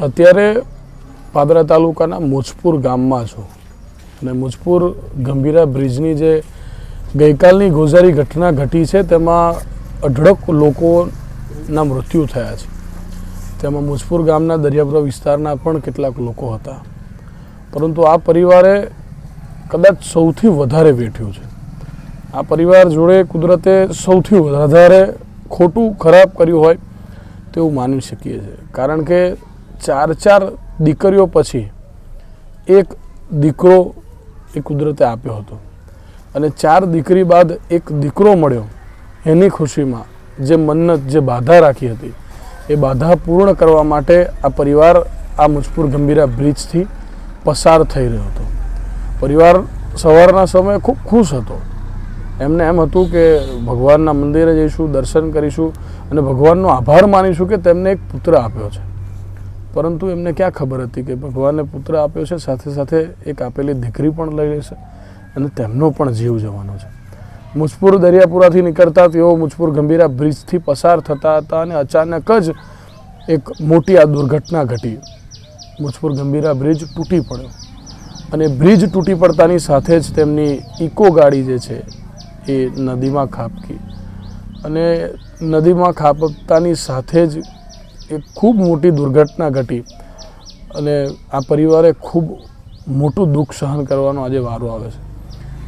અત્યારે પાદરા તાલુકાના મુજપુર ગામમાં છું. અને મુજપુર ગંભીરા બ્રિજની જે ગઈકાલની ગોઝારી ઘટના ઘટી છે, તેમાં અઢળક લોકોના મૃત્યુ થયા છે. તેમાં મુજપુર ગામના દરિયાપુરા વિસ્તારના પણ કેટલાક લોકો હતા. પરંતુ આ પરિવારે કદાચ સૌથી વધારે વેઠ્યું છે. આ પરિવાર જોડે કુદરતે સૌથી વધારે ખોટું ખરાબ કર્યું હોય તેવું માની શકીએ છીએ. કારણ કે ચાર ચાર દીકરીઓ પછી એક દીકરો એ કુદરતે આપ્યો હતો. અને ચાર દીકરી બાદ એક દીકરો મળ્યો. એની ખુશીમાં જે મન્નત, જે બાધા રાખી હતી, એ બાધા પૂર્ણ કરવા માટે આ પરિવાર આ મુજપુર ગંભીરા બ્રિજથી પસાર થઈ રહ્યો હતો. પરિવાર સવારના સમયે ખૂબ ખુશ હતો. એમને એમ હતું કે ભગવાનના મંદિરે જઈશું, દર્શન કરીશું અને ભગવાનનો આભાર માનીશું કે તેમને એક પુત્ર આપ્યો છે. પરંતુ એમને ક્યાં ખબર હતી કે ભગવાને પુત્ર આપ્યો છે? સાથે સાથે એક આપેલી દીકરી પણ લઈ લેશે અને તેમનો પણ જીવ જવાનો છે. મુજપુર દરિયાપુરાથી નીકળતા તેઓ મુજપુર ગંભીરા બ્રિજથી પસાર થતા હતા અને અચાનક જ એક મોટી આ દુર્ઘટના ઘટી. મુજપુર ગંભીરા બ્રિજ તૂટી પડ્યો અને બ્રિજ તૂટી પડતાની સાથે જ તેમની ઇકો ગાડી જે છે એ નદીમાં ખાબકી અને નદીમાં ખાબકતાની સાથે જ એક ખૂબ મોટી દુર્ઘટના ઘટી અને આ પરિવારે ખૂબ મોટું દુઃખ સહન કરવાનો આજે વારો આવે છે.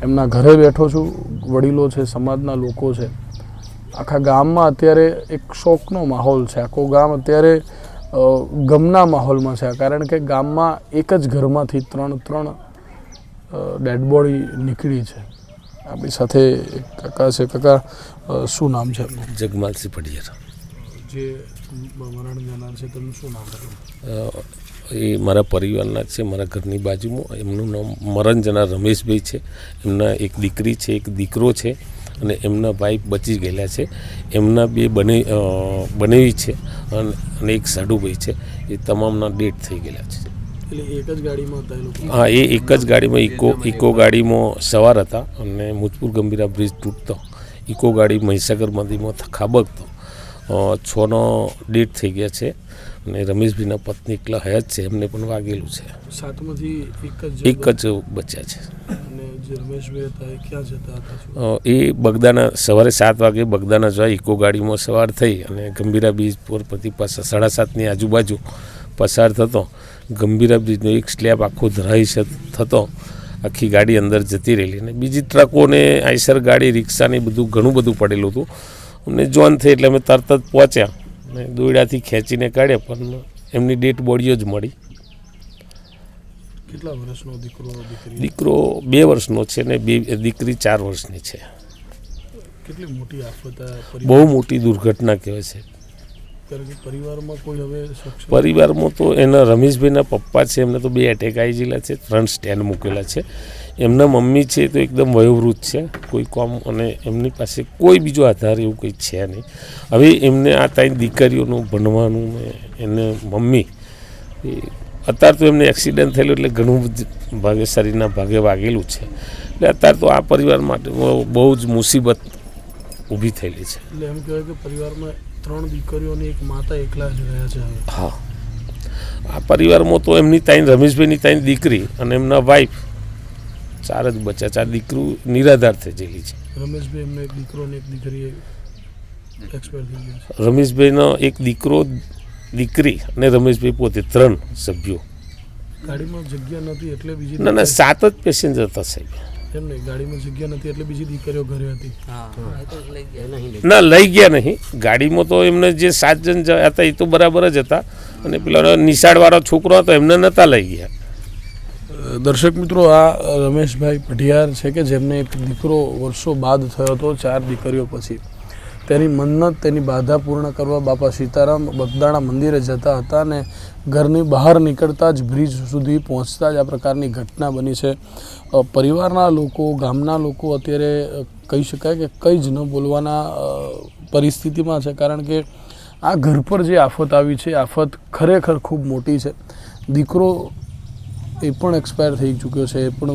એમના ઘરે બેઠો છું, વડીલો છે, સમાજના લોકો છે. આખા ગામમાં અત્યારે એક શોકનો માહોલ છે. આખો ગામ અત્યારે ગમના માહોલમાં છે. કારણ કે ગામમાં એક જ ઘરમાંથી ત્રણ ત્રણ ડેડ બોડી નીકળી છે. આપણી સાથે કાકા છે. કાકા શું નામ છે જગમાલસિંહ પડિયાર જે મરણ જનાર છે તેમનું શું નામ એ મારા પરિવારના જ છે મારા ઘરની બાજુમાં. એમનું નામ મરણ જનાર રમેશભાઈ છે. એમના એક દીકરી છે એક દીકરો છે અને એમના ભાઈ બચી ગયેલા છે. એમના બે બને બનેવી છે અને એક સાડુભાઈ છે. એ તમામના ડેટ થઈ ગયેલા છે. એટલે એક જ ગાડીમાં હતા એ લોકો? હા એ એક જ ગાડીમાં ઇકો ઇકો ગાડીમાં સવાર હતા અને મુજપુર ગંભીરા બ્રિજ તૂટતો. ઇકો ગાડી મહીસાગર નદીમાં ખાબકતો. છનો ડેટ થઈ ગયા છે. અને રમેશભાઈના પત્ની એકલા હયાત છે. એમને પણ વાગેલું છે. સાતમાંથી એક જ એક જ બચ્યા છે. એ બગદાના સવારે સાત વાગે બગદાના જવા ઇકો ગાડીમાં સવાર થઈ અને ગંભીરા બ્રિજ પર પરથી પાછા સાડા સાતની આજુબાજુ પસાર થતો. ગંભીરા બ્રિજનો એક સ્લેબ આખો ધરાઈ થતો. આખી ગાડી અંદર જતી રહેલી. અને બીજી ટ્રકોને આઈસર ગાડી રિક્ષાને બધું ઘણું બધું પડેલું હતું. અમને જોન થઈ એટલે અમે તરત જ પહોંચ્યા. અને દોયડાથી ખેંચીને કાઢ્યા પણ એમની ડેટ બોડીઓ જ મળી. કેટલા વર્ષનો દીકરો દીકરો? બે વર્ષનો છે ને બે દીકરી ચાર વર્ષની છે. કેટલી મોટી આફત બહુ મોટી દુર્ઘટના કહેવાય છે. પરિવારમાં તો એના રમેશભાઈના પપ્પા છે એમને તો બે એટેક આવી ગયેલા છે ત્રણ સ્ટેન્ડ મૂકેલા છે. એમના મમ્મી છે તો એકદમ વયોવૃદ્ધ છે કોઈ કોમ અને એમની પાસે કોઈ બીજો આધાર એવું કંઈ છે નહીં. હવે એમને આ ત્રણ દીકરીઓનું ભણવાનું ને એને મમ્મી એ અત્યારે તો એમને એક્સિડન્ટ થયેલું એટલે ઘણું બધું ભાગે શરીરના ભાગે વાગેલું છે. એટલે અત્યારે તો આ પરિવાર માટે બહુ- બહુ જ મુસીબત ઊભી થયેલી છે. એટલે એમ કહેવાય કે પરિવારમાં ત્રણ દીકરીઓની એક માતા એકલા જ રહ્યા છે હા. આ પરિવારમાં તો એમની તાઈ રમેશભાઈની તાઈ દીકરી અને એમના વાઈફ ચાર જ બચ્ચા ચાર દીકરું નિરાધાર થઈ ગયેલી છે. રમેશભાઈ એમને એક દીકરો અને એક દીકરી એક્સપાયર થઈ ગયા રમેશભાઈનો એક દીકરો દીકરી અને રમેશભાઈ પોતે ત્રણ સભ્યો. ગાડીમાં જગ્યા નથી એટલે બીજી ના ના સાત જ પેસેન્જર હતા સાહેબ. એમ નહીં? ગાડીમાં જગ્યા નથી એટલે બીજી દીકરીઓ ઘરે હતી. ના લઈ ગયા નહીં. ગાડીમાં તો એમને જે સાત જણ હતા એ તો બરાબર જ હતા. અને પેલા નિશાળવાળો છોકરો હતો એમને નહોતા લઈ ગયા. દર્શક મિત્રો આ રમેશભાઈ પઢિયાર છે કે જેમને એક દીકરો વર્ષો બાદ થયો હતો ચાર દીકરીઓ પછી. તેની મન્નત, તેની બાધા પૂર્ણ કરવા બાપા સીતારામ બગદાણા મંદિરે જતા હતા અને ઘરની બહાર નીકળતા જ બ્રિજ સુધી પહોંચતા જ આ પ્રકારની ઘટના બની છે. પરિવારના લોકો, ગામના લોકો અત્યારે કહી શકાય કે કંઈ જ ન બોલવાના પરિસ્થિતિમાં છે. કારણ કે આ ઘર પર જે આફત આવી છે, આફત ખરેખર ખૂબ મોટી છે. દીકરો એ પણ એક્સપાયર થઈ ચૂક્યો છે, એ પણ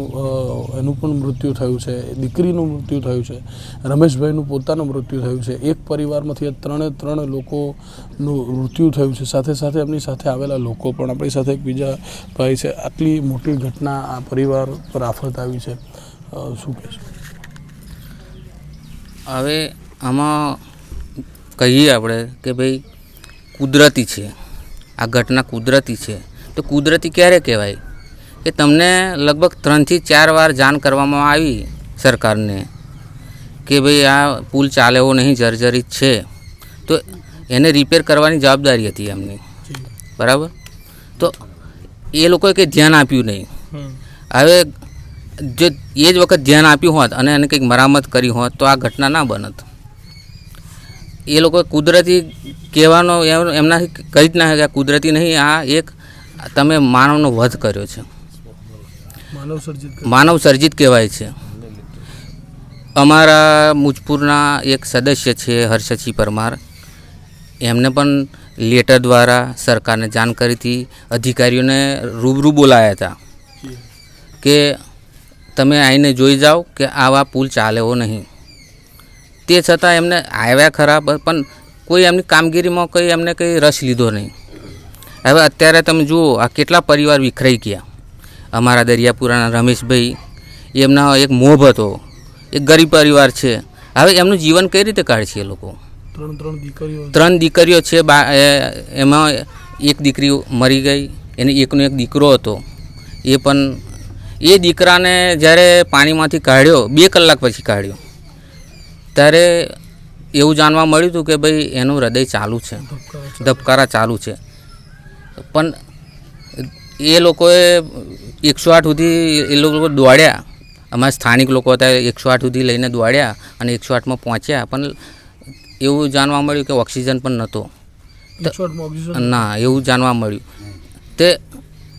એનું પણ મૃત્યુ થયું છે દીકરીનું મૃત્યુ થયું છે, રમેશભાઈનું પોતાનું મૃત્યુ થયું છે, એક પરિવારમાંથી ત્રણે ત્રણ લોકોનું મૃત્યુ થયું છે, સાથે સાથે એમની સાથે આવેલા લોકો પણ, આપણી સાથે એક બીજા ભાઈ છે, આટલી મોટી ઘટના આ પરિવાર પર આફત આવી છે. શું કહેશો? હવે આમાં કહીએ આપણે કે ભાઈ કુદરતી છે, આ ઘટના કુદરતી છે, તો કુદરતી ક્યારે કહેવાય? કે તમને લગભગ ત્રણથી ચાર વાર જાણ કરવામાં આવી સરકારને કે ભાઈ આ પુલ ચાલે એવો નહીં જર્જરિત છે. તો એને રિપેર કરવાની જવાબદારી હતી એમની. બરાબર? તો એ લોકોએ કંઈ ધ્યાન આપ્યું નહીં. હવે જો એ જ વખત ધ્યાન આપ્યું હોત અને એને કંઈક મરામત કરી હોત તો આ ઘટના ના બનત. એ લોકો કુદરતી કહેવાનો એમ- એમનાથી કહી જ ના કુદરતી નહીં આ એક તમે માનવનો વધ કર્યો છે. માનવ સર્જિત કહેવાય છે. અમારા મુજપુરના એક સદસ્ય છે હર્ષસિંહ પરમાર. એમને પણ લેટર દ્વારા સરકારને જાણ કરી હતી. અધિકારીઓને રૂબરૂ બોલાયા હતા. કે તમે આવીને જોઈ જાઓ કે આવા પુલ ચાલેવો નહીં. તે છતાં એમને આવ્યા ખરા પણ કોઈ એમની કામગીરીમાં કંઈ એમને કંઈ રસ લીધો નહીં. હવે અત્યારે તમે જુઓ આ કેટલા પરિવાર વિખરાઈ ગયા. અમારા દરિયાપુરાના રમેશભાઈ એમના એક મોભ હતો એક ગરીબ પરિવાર છે. હવે એમનું જીવન કઈ રીતે કાઢશે એ લોકો? ત્રણ ત્રણ દીકરીઓ ત્રણ દીકરીઓ છે બા એમાં એક દીકરી મરી ગઈ એને એકનો એક દીકરો હતો. એ પણ એ દીકરાને જ્યારે પાણીમાંથી કાઢ્યો બે કલાક પછી કાઢ્યો. ત્યારે એવું જાણવા મળ્યું હતું કે ભાઈ એનું હૃદય ચાલુ છે. ધબકારા ચાલુ છે. પણ એ લોકોએ એકસો આઠ સુધી એ લોકો દોડ્યા. અમારા સ્થાનિક લોકો હતા એકસો આઠ સુધી લઈને દોડ્યા અને એકસો આઠમાં પહોંચ્યા. પણ એવું જાણવા મળ્યું કે ઓક્સિજન પણ નહોતો. ના એવું જાણવા મળ્યું. તે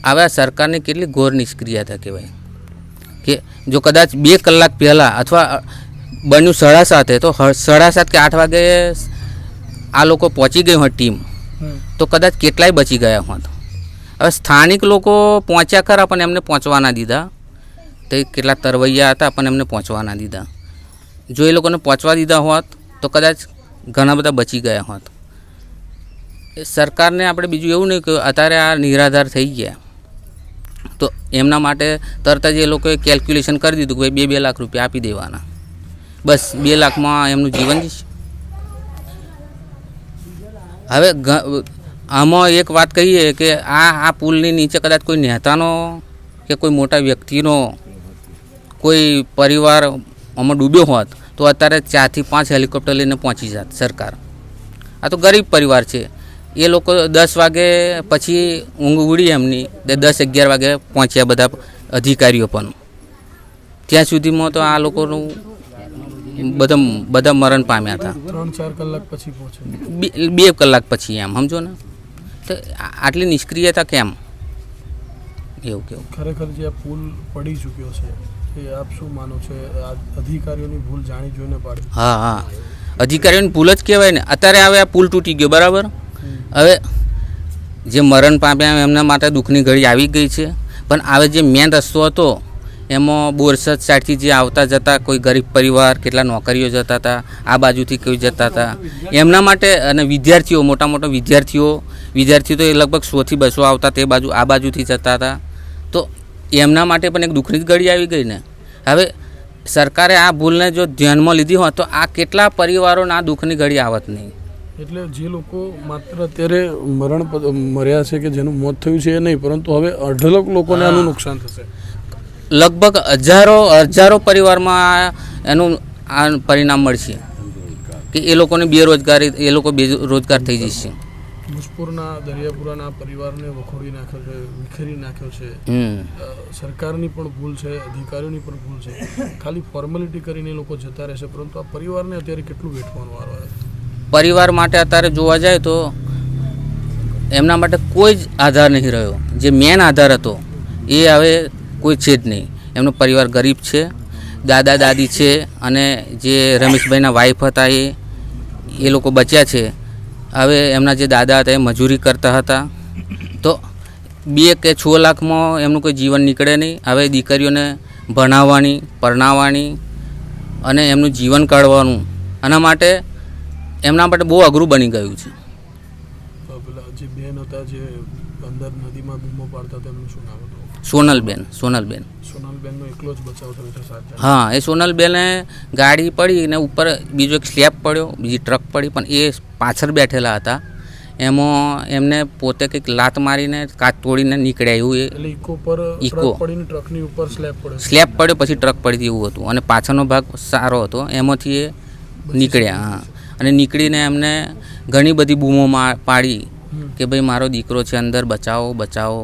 આવા સરકારની કેટલી ઘોર નિષ્ક્રિયતા કહેવાય. કે જો કદાચ બે કલાક પહેલાં અથવા બન્યું સાડા સાતે તો સાડા સાત કે આઠ વાગે આ લોકો પહોંચી ગઈ હોય ટીમ. તો કદાચ કેટલાય બચી ગયા હોત. હવે સ્થાનિક લોકો પહોંચ્યા ખરા, પણ એમને પહોંચવા ના દીધા. તે કેટલા તરવૈયા હતા, પણ એમને પહોંચવા ના દીધા. જો એ લોકોને પહોંચવા દીધા હોત, તો કદાચ ઘણા બધા બચી ગયા હોત. સરકારને આપણે બીજું એવું નહીં કે અત્યારે આ નિરાધાર થઈ ગયા. તો એમના માટે તરત જ એ લોકોએ કેલ્ક્યુલેશન કરી દીધું કે ભાઈ બે બે લાખ રૂપિયા આપી દેવાના. બસ, બે લાખમાં એમનું જીવન જશે. હવે આમાં એક વાત કહીએ કે આ આ પુલની નીચે કદાચ કોઈ નેતાનો કે કોઈ મોટા વ્યક્તિનો કોઈ પરિવાર આમાં ડૂબ્યો હોત તો અત્યારે ચારથી પાંચ હેલિકોપ્ટર લઈને પહોંચી જાત સરકાર. આ તો ગરીબ પરિવાર છે. એ લોકો દસ વાગે પછી ઊંઘ ઉડી એમની દસ અગિયાર વાગે પહોંચ્યા બધા અધિકારીઓ પણ. ત્યાં સુધીમાં તો આ લોકોનું બધા બધા મરણ પામ્યા હતા. ત્રણ ચાર કલાક પછી પહોંચે બે બે કલાક પછી એમ સમજો ને? તો આટલી નિષ્ક્રિયતા કેમ? એવું કેવું? ખરેખર જે આ પુલ પડી ચૂક્યો છે એ આપ શું માનો છો? અધિકારીઓની ભૂલ જાણી જોઈને પાડી. હા હા. અધિકારીઓની ભૂલ જ કહેવાય ને. અત્યારે હવે આ પુલ તૂટી ગયો બરાબર? હવે જે મરણ પામ્યા એમના માટે દુઃખની ઘડી આવી ગઈ છે. પણ હવે જે મેન રસ્તો હતો એમાં બોરસદ સાઈડથી જે આવતા જતા કોઈ ગરીબ પરિવાર કેટલા નોકરીઓ જતા હતા આ બાજુથી કોઈ જતા હતા. એમના માટે અને વિદ્યાર્થીઓ મોટા મોટા વિદ્યાર્થીઓ વિદ્યાર્થીઓ તો એ લગભગ સોથી બસો આવતા તે બાજુ આ બાજુથી જતા હતા. તો એમના માટે પણ એક દુઃખની ઘડી આવી ગઈ ને. હવે સરકારે આ ભૂલને જો ધ્યાનમાં લીધી હોત તો આ કેટલા પરિવારોને આ દુઃખની ઘડી આવત નહીં. એટલે જે લોકો માત્ર અત્યારે મરણ મર્યા છે કે જેનું મોત થયું છે એ નહીં પરંતુ હવે અઢળક લોકોને આનું નુકસાન થશે. લગભગ હજારો હજારો પરિવારમાં એનું આ પરિણામ મળશે. કે એ લોકોને બેરોજગારી એ લોકો બેરોજગાર થઈ જશે. ભૂજપુરના દરિયાપુરાના પરિવારને વખોડી નાખ્યો છે વિખેરી નાખ્યો છે. સરકારની પણ ભૂલ છે અધિકારીઓની પણ ભૂલ છે. ખાલી ફોર્મેલિટી કરીને લોકો જતા રહેશે પરંતુ આ પરિવારને અત્યારે કેટલું વેઠવાનો વારો આવે પરિવાર માટે અત્યારે જોવા જાય તો એમના માટે કોઈ જ આધાર નહીં રહ્યો. જે મેન આધાર હતો એ હવે કોઈ છે જ નહીં. એમનો પરિવાર ગરીબ છે દાદા દાદી છે અને જે રમેશભાઈના વાઈફ હતા એ એ લોકો બચ્યા છે. હવે એમના જે દાદા હતા એ મજૂરી કરતા હતા. તો બે કે છ લાખમાં એમનું કોઈ જીવન નીકળે નહીં. હવે દીકરીઓને ભણાવવાની, પરણાવવાની અને એમનું જીવન કાઢવાનું. આના માટે એમના માટે બહુ અઘરું બની ગયું છે. જે બેન હતા જે અંદર નદીમાં બૂમો પાડતા તેમનું શું નામ હતું? સોનલબેન સોનલબેન. સોનલબેનનો એકલો જ બચાવ થયો છે સાત હા એ સોનલબેને ગાડી પડી ને ઉપર બીજો એક સ્લેબ પડ્યો બીજી ટ્રક પડી પણ એ પાછળ બેઠેલા હતા. એમાં એમને પોતે કંઈક લાત મારીને કાચ તોડીને નીકળ્યા એવું એ ઇકો પર ઇકો. પડીને ટ્રકની ઉપર સ્લેબ પડ્યો સ્લેબ પડ્યો પછી ટ્રક પડી એવું હતું. અને પાછળનો ભાગ સારો હતો. એમાંથી એ નીકળ્યા હા. અને નીકળીને એમને ઘણી બધી બૂમો પાડી કે ભાઈ મારો દીકરો છે અંદર બચાવો બચાવો.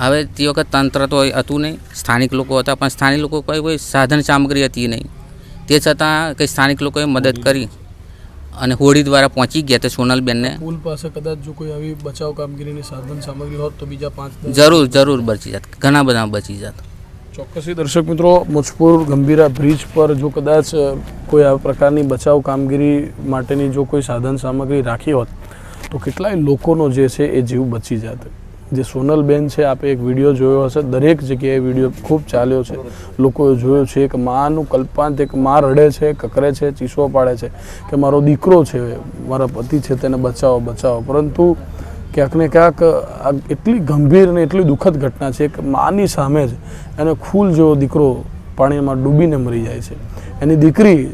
હવે તે વખત તંત્ર તો હતું નહીં. સ્થાનિક લોકો હતા પણ સ્થાનિક લોકો કોઈ કોઈ સાધન સામગ્રી હતી નહીં. તે છતાં કંઈ સ્થાનિક લોકોએ મદદ કરી અને હોડી દ્વારા પહોંચી ગયા તે સોનલબેનને. પુલ પાસે કદાચ જો કોઈ આવી બચાવ કામગીરીની સાધન સામગ્રી હોત તો બીજા પાંચ જરૂર જરૂર બચી જાત. ઘણા બધા બચી જાત. ચોક્કસી દર્શક મિત્રો મુજપુર ગંભીરા બ્રિજ પર જો કદાચ કોઈ આ પ્રકારની બચાવ કામગીરી માટેની જો કોઈ સાધન સામગ્રી રાખી હોત તો કેટલાય લોકોનો જે છે એ જીવ બચી જાત. જે સોનલબેન છે, આપે એક વીડિયો જોયો હશે. દરેક જગ્યાએ વીડિયો ખૂબ ચાલ્યો છે. લોકોએ જોયો છે એક માનું કલ્પાંત એક મા રડે છે, કકરે છે, ચીસો પાડે છે કે મારો દીકરો છે, મારા પતિ છે, તેને બચાવો બચાવો. પરંતુ ક્યાંક ને ક્યાંક એટલી ગંભીર અને એટલી દુઃખદ ઘટના છે કે માની સામે જ એને ખૂલ જેવો દીકરો પાણીમાં ડૂબીને મરી જાય છે. એની દીકરી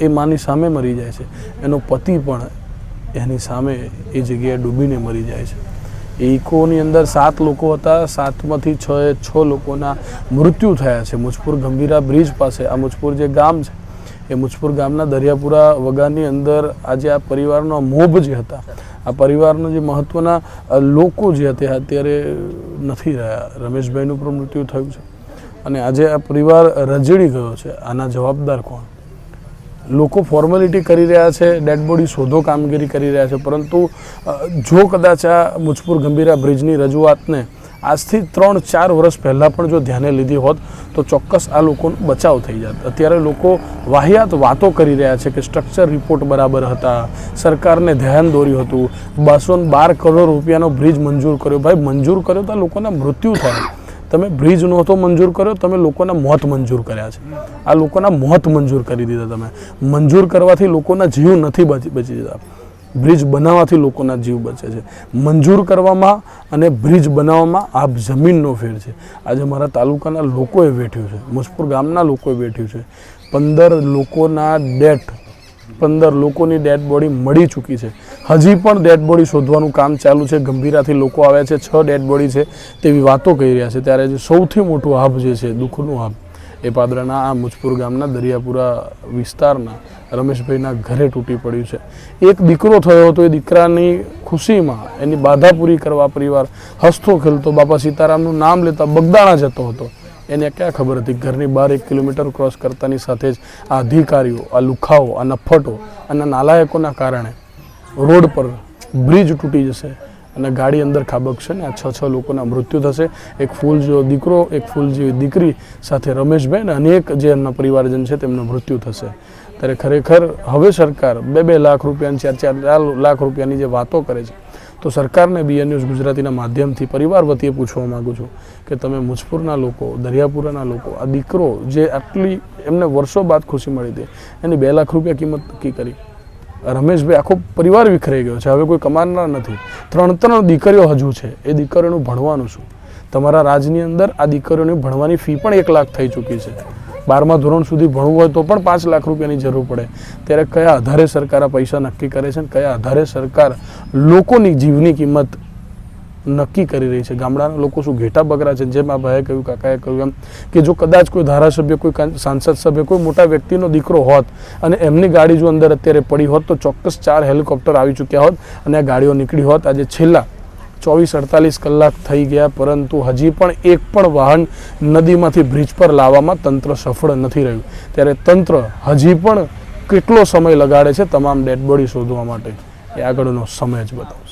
એ માની સામે મરી જાય છે. એનો પતિ પણ એની સામે એ જગ્યાએ ડૂબીને મરી જાય છે. ઇકોની અંદર સાત લોકો હતા. સાતમાંથી છ છ લોકોના મૃત્યુ થયા છે. મુજપુર ગંભીરા બ્રિજ પાસે, આ મુજપુર જે ગામ છે, એ મુજપુર ગામના દરિયાપુરા વગાની અંદર આજે આ પરિવારનો મોભ જે હતા, આ પરિવારના જે મહત્ત્વના લોકો જે હતા અત્યારે નથી રહ્યા. રમેશભાઈનું પણ મૃત્યુ થયું છે. અને આજે આ પરિવાર રજડી ગયો છે. આના જવાબદાર કોણ? લોકો ફોર્મેલિટી કરી રહ્યા છે ડેડ બોડી શોધો કામગીરી કરી રહ્યા છે, પરંતુ જો કદાચ આ મુજપુર ગંભીરા બ્રિજની રજૂઆતને આજથી ત્રણ ચાર વર્ષ પહેલાં પણ જો ધ્યાને લીધી હોત, તો ચોક્કસ આ લોકોનો બચાવ થઈ જાત. અત્યારે લોકો વાહિયાત વાતો કરી રહ્યા છે કે સ્ટ્રક્ચર રિપોર્ટ બરાબર હતા, સરકારને ધ્યાન દોર્યું હતું બસો બાર કરોડ રૂપિયાનો બ્રિજ મંજૂર કર્યો. ભાઈ, મંજૂર કર્યો તો લોકોના મૃત્યુ થાય. તમે બ્રિજ નહોતો મંજૂર કર્યો, તમે લોકોના મોત મંજૂર કર્યા છે. આ લોકોના મોત મંજૂર કરી દીધા તમે. મંજૂર કરવાથી લોકોના જીવ નથી બચી બચી દીધા બ્રિજ બનાવવાથી લોકોના જીવ બચે છે. મંજૂર કરવામાં અને બ્રિજ બનાવવામાં આ જમીનનો ફેર છે. આજે મારા તાલુકાના લોકોએ વેઠ્યું છે. મુજપુર ગામના લોકોએ વેઠ્યું છે. પંદર લોકોના ડેથ પંદર લોકોની ડેડ બોડી મળી ચૂકી છે. હજી પણ ડેડ બોડી શોધવાનું કામ ચાલુ છે. ગંભીરાથી લોકો આવ્યા છે. છ ડેડ બોડી છે તેવી વાતો કહી રહ્યા છે. ત્યારે જે સૌથી મોટું આભ જે છે, દુઃખનું આભ એ પાદરાના, આ મુજપુર ગામના, દરિયાપુરા વિસ્તારના રમેશભાઈના ઘરે તૂટી પડ્યું છે. એક દીકરો થયો હતો, એ દીકરાની ખુશીમાં એની બાધા પૂરી કરવા પરિવાર હસતો ખેલતો, બાપા સીતારામનું નામ લેતા બગદાણા જતો હતો. એને ક્યાં ખબર હતી? ઘરની બહાર એક કિલોમીટર ક્રોસ કરતાની સાથે જ આ અધિકારીઓ, આ લુખાઓ, આ નફટો અને નાલાયકોના કારણે રોડ પર બ્રિજ તૂટી જશે અને ગાડી અંદર ખાબકશે ને આ છ છ લોકોના મૃત્યુ થશે. એક ફૂલ જેવો દીકરો, એક ફૂલ જેવી દીકરી સાથે રમેશભાઈ અને અનેક જે એમના પરિવારજન છે તેમનું મૃત્યુ થશે. ત્યારે ખરેખર હવે સરકાર બે બે લાખ રૂપિયાની, ચાર ચાર લાખ રૂપિયાની જે વાતો કરે છે, તો સરકારને બીએન ન્યૂઝ ગુજરાતીના માધ્યમથી, પરિવાર વતીએ પૂછવા માગું છું કે તમે મુજપુરના લોકો, દરિયાપુરાના લોકો, આ દીકરો જે આટલી, એમને વર્ષો બાદ ખુશી મળી હતી, એની બે લાખ રૂપિયા કિંમત નક્કી કરી. રમેશભાઈ આખો પરિવાર વિખરાઈ ગયો છે. હવે કોઈ કમાનાર નથી. ત્રણ ત્રણ દીકરીઓ હજુ છે. એ દીકરીઓનું ભણવાનું શું? તમારા રાજની અંદર આ દીકરીઓની ભણવાની ફી પણ એક લાખ થઈ ચૂકી છે. બારમા ધોરણ સુધી ભણવું હોય તો પણ પાંચ લાખ રૂપિયાની જરૂર પડે. ત્યારે કયા આધારે સરકાર આ પૈસા નક્કી કરે છે અને કયા આધારે સરકાર લોકોની જીવની કિંમત નક્કી કરી રહી છે. ગામડાના લોકો શું ઘેટા બકરા છે? જેમ આ ભાઈએ કહ્યું, કાકાએ કહ્યું એમ કે જો કદાચ કોઈ ધારાસભ્ય, કોઈ સાંસદ સભ્ય, કોઈ મોટા વ્યક્તિનો દીકરો હોત અને એમની ગાડી જો અંદર અત્યારે પડી હોત તો ચોક્કસ ચાર હેલિકોપ્ટર આવી ચૂક્યા હોત અને આ ગાડીઓ નીકળી હોત. આજે છેલ્લા ચોવીસ અડતાલીસ કલાક થઈ ગયા, પરંતુ હજી પણ એક પણ વાહન નદીમાંથી બ્રિજ પર લાવવામાં તંત્ર સફળ નથી રહ્યું. ત્યારે તંત્ર હજી પણ કેટલો સમય લગાડે છે? તમામ ડેડ બોડી શોધવા માટે. એ આગળનો સમય જ બતાવશે